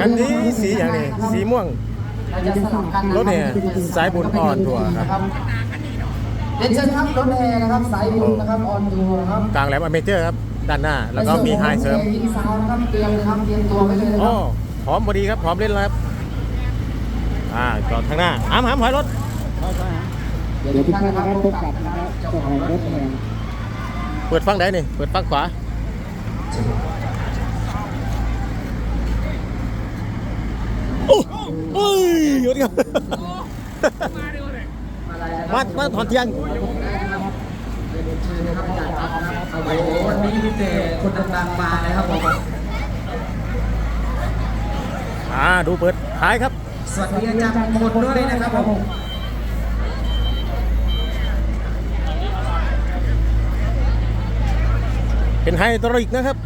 อันนี้สีอย่างนี้สีม่วงเราจะสลับกันนะคบรถแห่สายบุญออนทัวร์ครับเรียนเชิญครับรถแห่นะครับสายบุญนะครับออนทัวร์ครับกลางแหลมอเมเจอร์ครับด้านหน้า แล้วก็มีไฮเซิร์ฟยิงสาวนะครับเตรียมเลยครับเตรียมตัวไว้เลยนะคโอ้รับพร้อมพอดีครับพร้อมเล่นแล้วครับอ่าจอดข้างหน้าอ้ามหามถอยรถเดี๋ยวทุกท่านนะครับพบกับนะครับเจ้าของรถแห่เปิดฟังได้นี่เปิดฟังขวา โอ้โอ้ยหยุดครับมามาถอนเทียงเรียนโอ้โหวันนี้มีแต่คนดังๆมานะครับผมอ่าดูเปิดท้ายครับ สวัสดีอาจารย์มงคลด้วยนะครับผมเป็นไฮดรอลิกนะครับ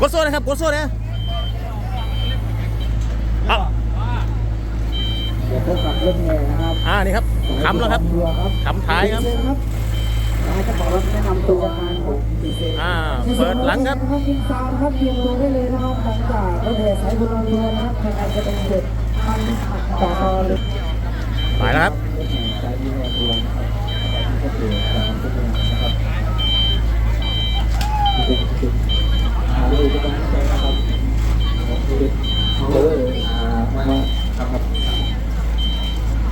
กดโซ่นะครับกดโซ่นะอะ ดี๋ยวพบกับรถแห่นะครับอ่านี่ครับคำแล้วครับทัวร์ครับคำท้ายครับเชิญครับให้เจ้าของรถแนะนำตัวงานของดีเซลอ่าเปิดหลังครับนะครับยิงซาวนะครับเตรียมตัวได้เลยนะครับหลังจากรถแห่สายบุญออนทัวร์นะครับใครๆจะเป็นเด็ดมันต่อต่อเลยไปแล้วครับรถแห่สายบุญออนทัวร์นะครับก็คือการทำ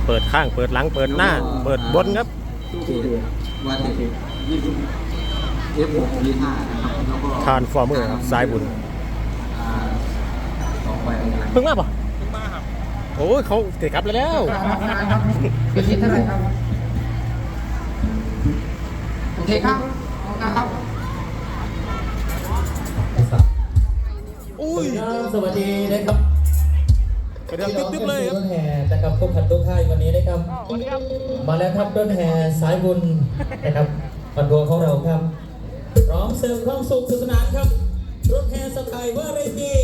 เเปิดข้าง เปิดหลัง เปิดหน้า เปิดบนครับวันที่เอฟหกยี่ห้านะครับแล้วก็ทานฟอร์เมอร์ครับสายบุญเพิ่งมาป่ะเพิ่งมาครับโอ้ยเขาเตะกลับแล้วเป็นที่เท่าไหร่ครับโอเคครับขอบคุณครับอุ้ยสวัสดีนะครับ เดืองตึ๊บๆเลยครับ รถแห่นะครับพบขันตุ้ค่ายวันนี้นะครับ มาแล้วครับรถแห่สายบุญนะครับปันทัวร์ของเราครับ พร้อมเสริมความสุขสนุกสนานครับ รถแห่สไตล์วาไรตี้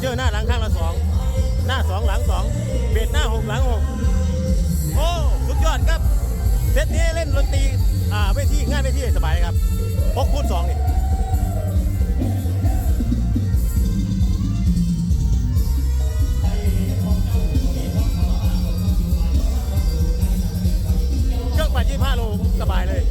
เจอร์หน้าหลังข้างละสองหน้าสองหลังสองเบสหน้าหกหลังหกโอ้สุดยอดครับเซตนี้เล่นดนตรีอ่าเวทีง่ายเวทีสบายครับหกคูณสองนี่เครื่องปั่ยี่ห้าโลสบายเลย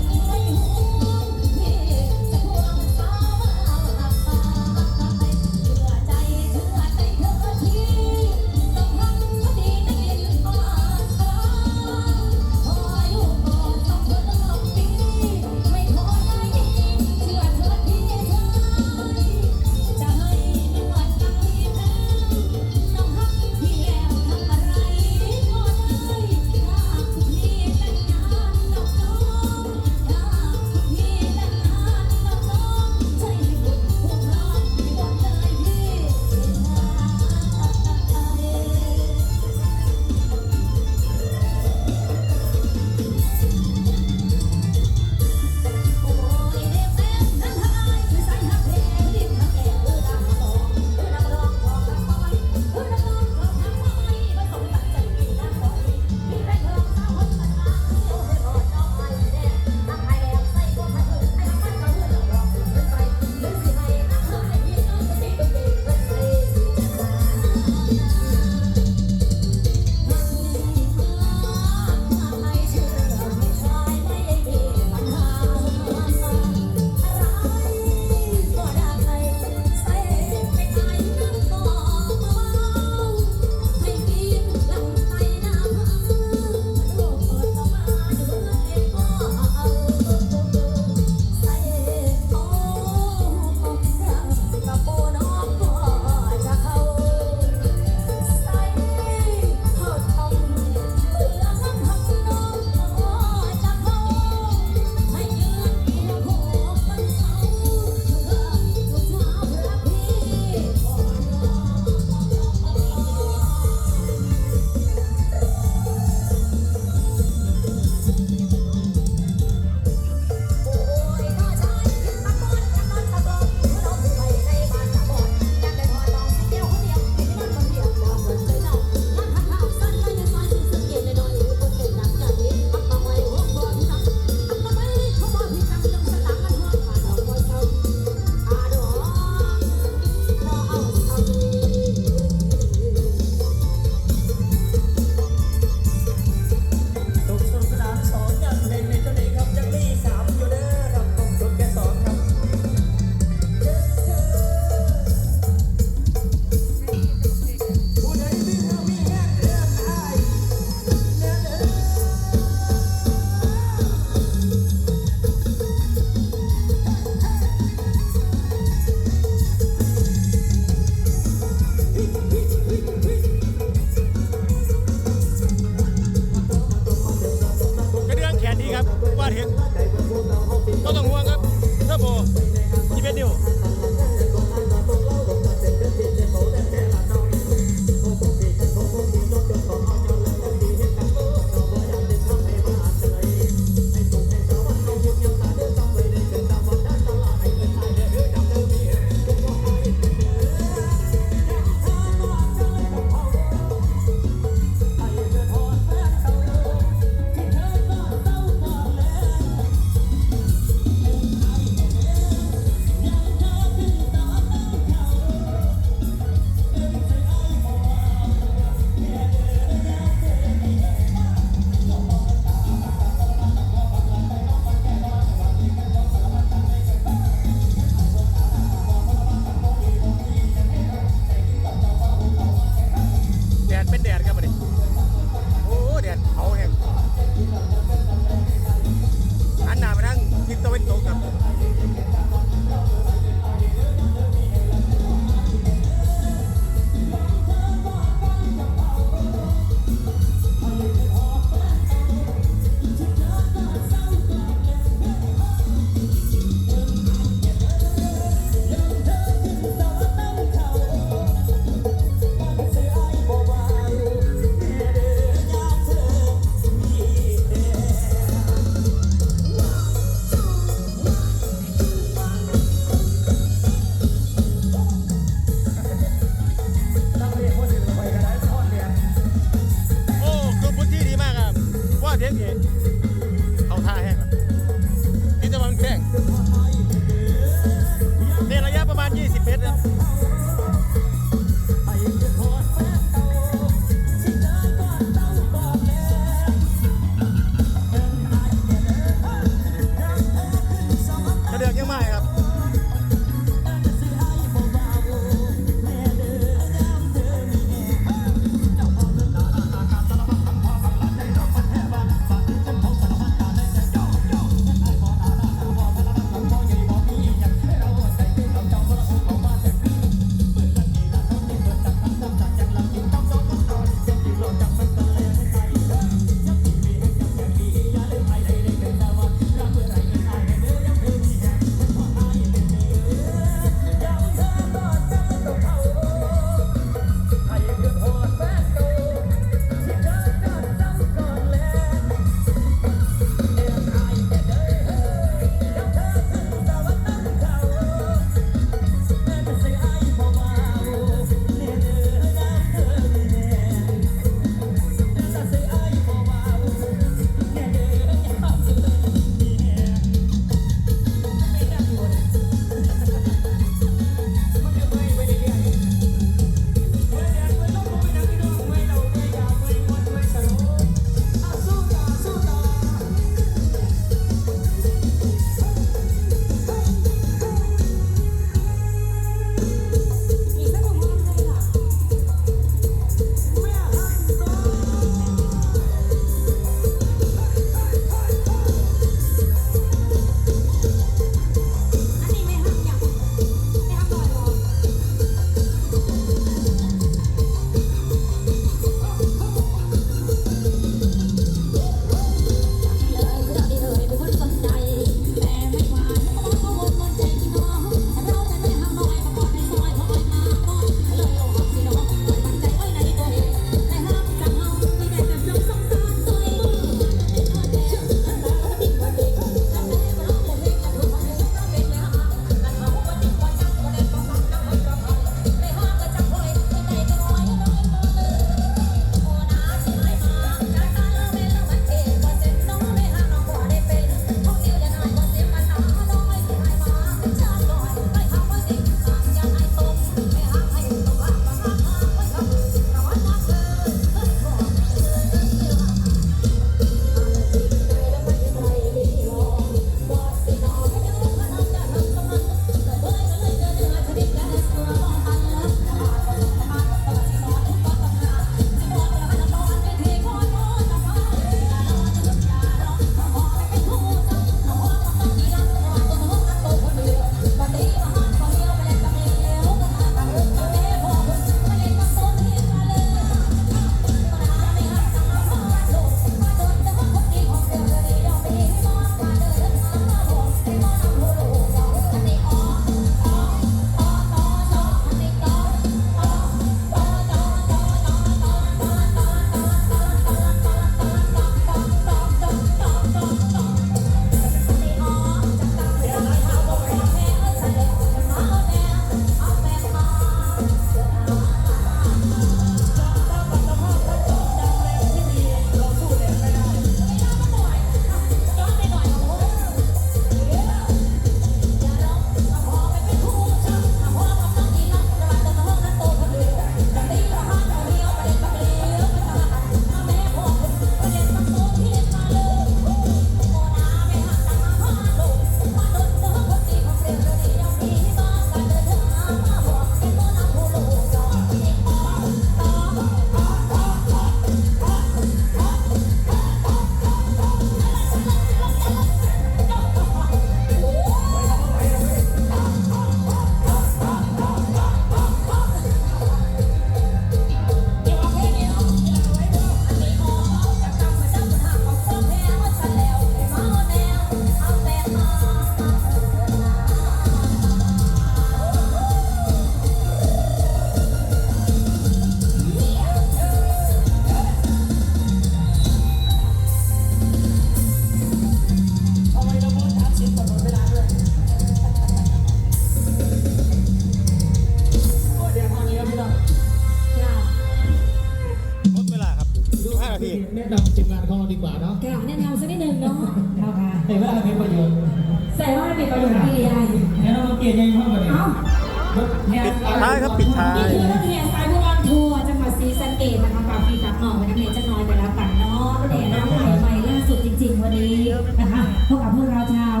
กกับพวกเราชาว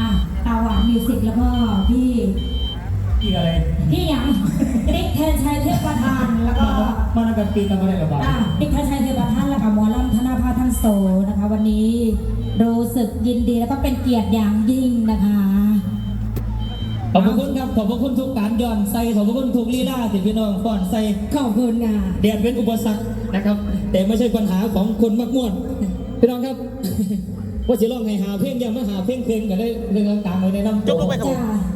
อะตาหวานมิวสิกแล้วก็พี่อีกอะไรพี่หยังติ๊กแทนชัยเทพประธานแล้วก็มันกันปีกันมาได้หรือเปล่าอะติ๊กแทนชัยเทพประธานแล้วก็หมอลำธนาภาทั้งโซนะคะ วันนี้รู้สึกยินดีแล้วก็เป็นเกียรติอย่างยิ่งนะคะขอบคุณครับ ขอบคุณทุกการย้อนใส่ขอบคุณทุกลีลาที่พี่น้องฟ้อนใส่ขอบคุณค่ะเดียดเป็นอุปสรรคนะครับ แต่ไม่ใช่ปัญหาของคนมักม่วนพี่น้องครับ ว่าสิร้องให้หาเพลงอยังมาหาเพลงเพลงกันได้เรื่องต่างๆเลยในน้ำจบลงไปครับผมจ้า